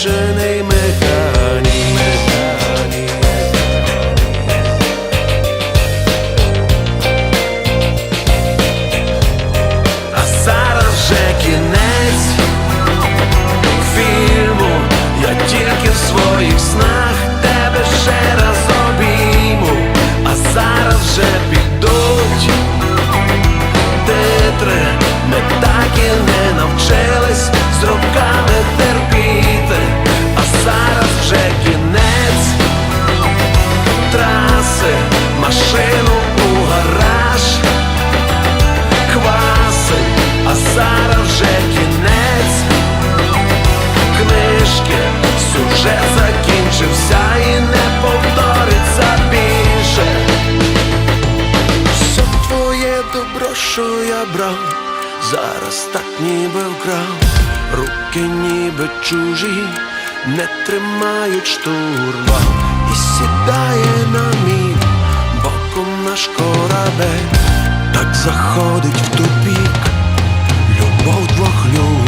是那 зараз так ніби вкрав, руки ніби чужі, не тримають штурва і сідає на мій боком наш корабель, так заходить в тупік, любов двох людей.